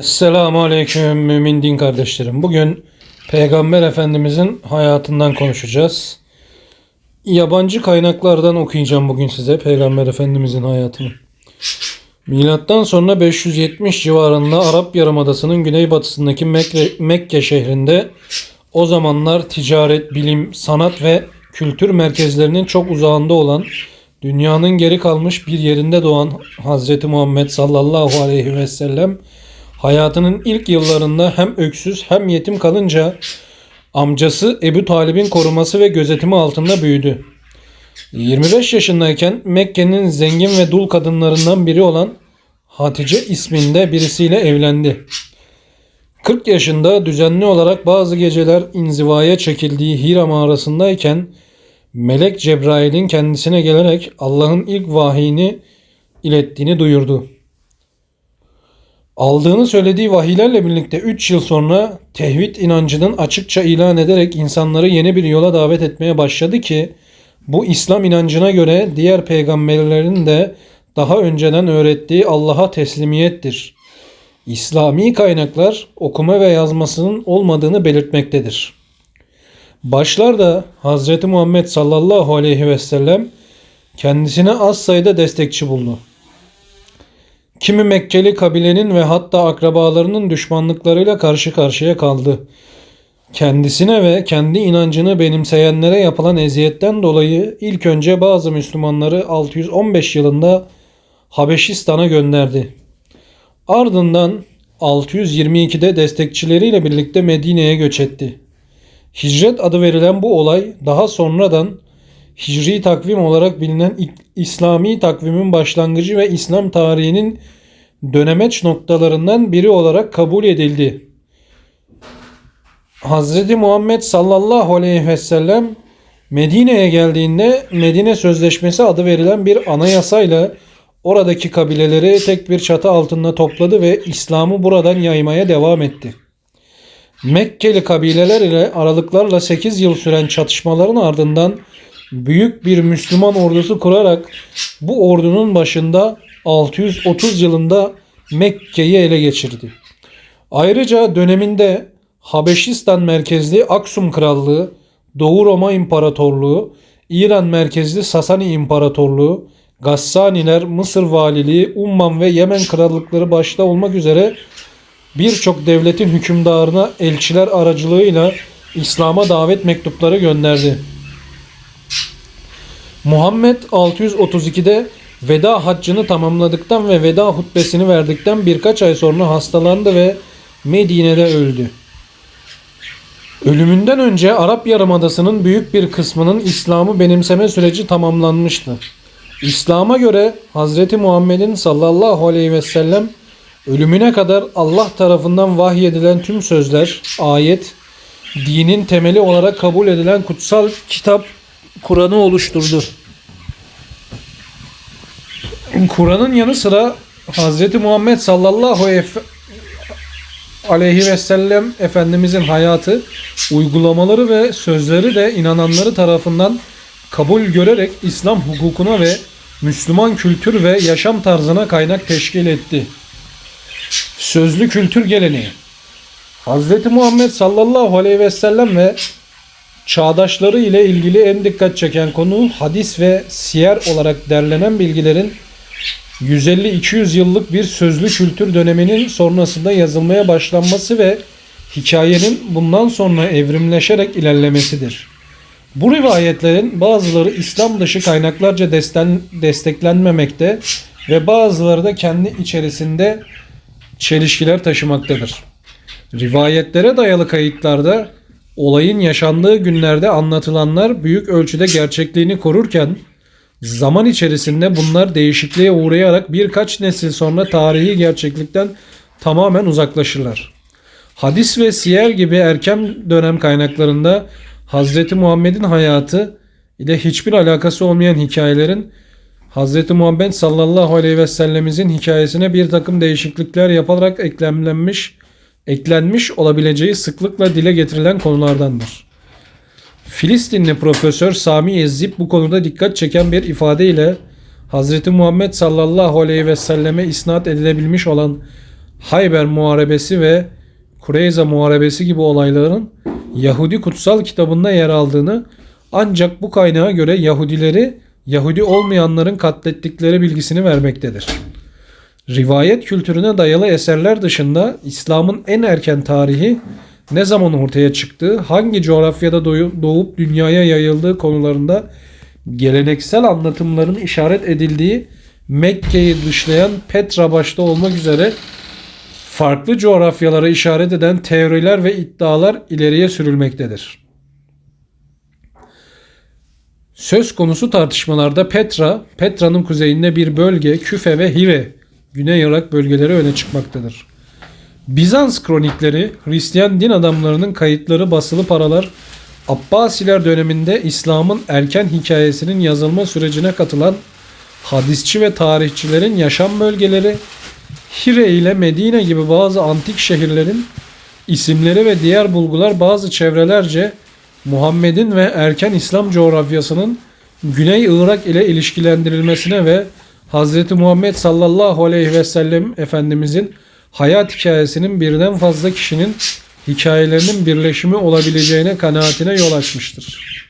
Esselamu Aleyküm mümin din kardeşlerim. Bugün Peygamber Efendimizin hayatından konuşacağız. Yabancı kaynaklardan okuyacağım bugün size Peygamber Efendimizin hayatını. Milattan sonra 570 civarında Arap Yarımadası'nın güneybatısındaki Mekke, Mekke şehrinde o zamanlar ticaret, bilim, sanat ve kültür merkezlerinin çok uzağında olan dünyanın geri kalmış bir yerinde doğan Hazreti Muhammed sallallahu aleyhi ve sellem hayatının ilk yıllarında hem öksüz hem yetim kalınca amcası Ebu Talib'in koruması ve gözetimi altında büyüdü. 25 yaşındayken Mekke'nin zengin ve dul kadınlarından biri olan Hatice isminde birisiyle evlendi. 40 yaşında düzenli olarak bazı geceler inzivaya çekildiği Hira mağarasındayken Melek Cebrail'in kendisine gelerek Allah'ın ilk vahiyini ilettiğini duyurdu. Aldığını söylediği vahiylerle birlikte 3 yıl sonra tevhid inancının açıkça ilan ederek insanları yeni bir yola davet etmeye başladı ki bu İslam inancına göre diğer peygamberlerin de daha önceden öğrettiği Allah'a teslimiyettir. İslami kaynaklar okuma ve yazmasının olmadığını belirtmektedir. Başlarda Hazreti Muhammed sallallahu aleyhi ve sellem kendisine az sayıda destekçi buldu. Kimi Mekkeli kabilenin ve hatta akrabalarının düşmanlıklarıyla karşı karşıya kaldı. Kendisine ve kendi inancını benimseyenlere yapılan eziyetten dolayı ilk önce bazı Müslümanları 615 yılında Habeşistan'a gönderdi. Ardından 622'de destekçileriyle birlikte Medine'ye göç etti. Hicret adı verilen bu olay daha sonradan Hicri takvim olarak bilinen İslami takvimin başlangıcı ve İslam tarihinin dönemeç noktalarından biri olarak kabul edildi. Hz. Muhammed sallallahu aleyhi ve sellem Medine'ye geldiğinde Medine Sözleşmesi adı verilen bir anayasayla oradaki kabileleri tek bir çatı altında topladı ve İslam'ı buradan yaymaya devam etti. Mekkeli kabileler ile aralıklarla 8 yıl süren çatışmaların ardından büyük bir Müslüman ordusu kurarak bu ordunun başında 630 yılında Mekke'yi ele geçirdi. Ayrıca döneminde Habeşistan merkezli Aksum Krallığı, Doğu Roma İmparatorluğu, İran merkezli Sasani İmparatorluğu, Gassaniler, Mısır Valiliği, Umman ve Yemen krallıkları başta olmak üzere birçok devletin hükümdarına elçiler aracılığıyla İslam'a davet mektupları gönderdi. Muhammed 632'de veda haccını tamamladıktan ve veda hutbesini verdikten birkaç ay sonra hastalandı ve Medine'de öldü. Ölümünden önce Arap Yarımadası'nın büyük bir kısmının İslam'ı benimseme süreci tamamlanmıştı. İslam'a göre Hz. Muhammed'in sallallahu aleyhi ve sellem ölümüne kadar Allah tarafından vahyedilen tüm sözler, ayet, dinin temeli olarak kabul edilen kutsal kitap Kur'an'ı oluşturdu. Kur'an'ın yanı sıra Hz. Muhammed sallallahu aleyhi ve sellem Efendimizin hayatı, uygulamaları ve sözleri de inananları tarafından kabul görerek İslam hukukuna ve Müslüman kültür ve yaşam tarzına kaynak teşkil etti. Sözlü kültür geleneği Hz. Muhammed sallallahu aleyhi ve sellem ve çağdaşları ile ilgili en dikkat çeken konu hadis ve siyer olarak derlenen bilgilerin 150-200 yıllık bir sözlü kültür döneminin sonrasında yazılmaya başlanması ve hikayenin bundan sonra evrimleşerek ilerlemesidir. Bu rivayetlerin bazıları İslam dışı kaynaklarca desteklenmemekte ve bazıları da kendi içerisinde çelişkiler taşımaktadır. Rivayetlere dayalı kayıtlarda olayın yaşandığı günlerde anlatılanlar büyük ölçüde gerçekliğini korurken zaman içerisinde bunlar değişikliğe uğrayarak birkaç nesil sonra tarihi gerçeklikten tamamen uzaklaşırlar. Hadis ve siyer gibi erken dönem kaynaklarında Hazreti Muhammed'in hayatı ile hiçbir alakası olmayan hikayelerin Hazreti Muhammed sallallahu aleyhi ve sellemizin hikayesine bir takım değişiklikler yaparak eklemlenmiş, eklenmiş olabileceği sıklıkla dile getirilen konulardandır. Filistinli Profesör Sami Ezzib bu konuda dikkat çeken bir ifadeyle Hazreti Muhammed sallallahu aleyhi ve selleme isnat edilebilmiş olan Hayber Muharebesi ve Kureyza Muharebesi gibi olayların Yahudi kutsal kitabında yer aldığını ancak bu kaynağa göre Yahudileri Yahudi olmayanların katlettikleri bilgisini vermektedir. Rivayet kültürüne dayalı eserler dışında İslam'ın en erken tarihi ne zaman ortaya çıktığı, hangi coğrafyada doğup dünyaya yayıldığı konularında geleneksel anlatımların işaret edildiği Mekke'yi dışlayan Petra başta olmak üzere farklı coğrafyalara işaret eden teoriler ve iddialar ileriye sürülmektedir. Söz konusu tartışmalarda Petra, Petra'nın kuzeyinde bir bölge, Küfe ve Hire, Güney Irak bölgeleri öne çıkmaktadır. Bizans kronikleri, Hristiyan din adamlarının kayıtları basılı paralar, Abbasiler döneminde İslam'ın erken hikayesinin yazılma sürecine katılan hadisçi ve tarihçilerin yaşam bölgeleri, Hire ile Medine gibi bazı antik şehirlerin isimleri ve diğer bulgular bazı çevrelerce Muhammed'in ve erken İslam coğrafyasının Güney Irak ile ilişkilendirilmesine ve Hz. Muhammed sallallahu aleyhi ve sellem Efendimizin hayat hikayesinin birden fazla kişinin hikayelerinin birleşimi olabileceğine kanaatine yol açmıştır.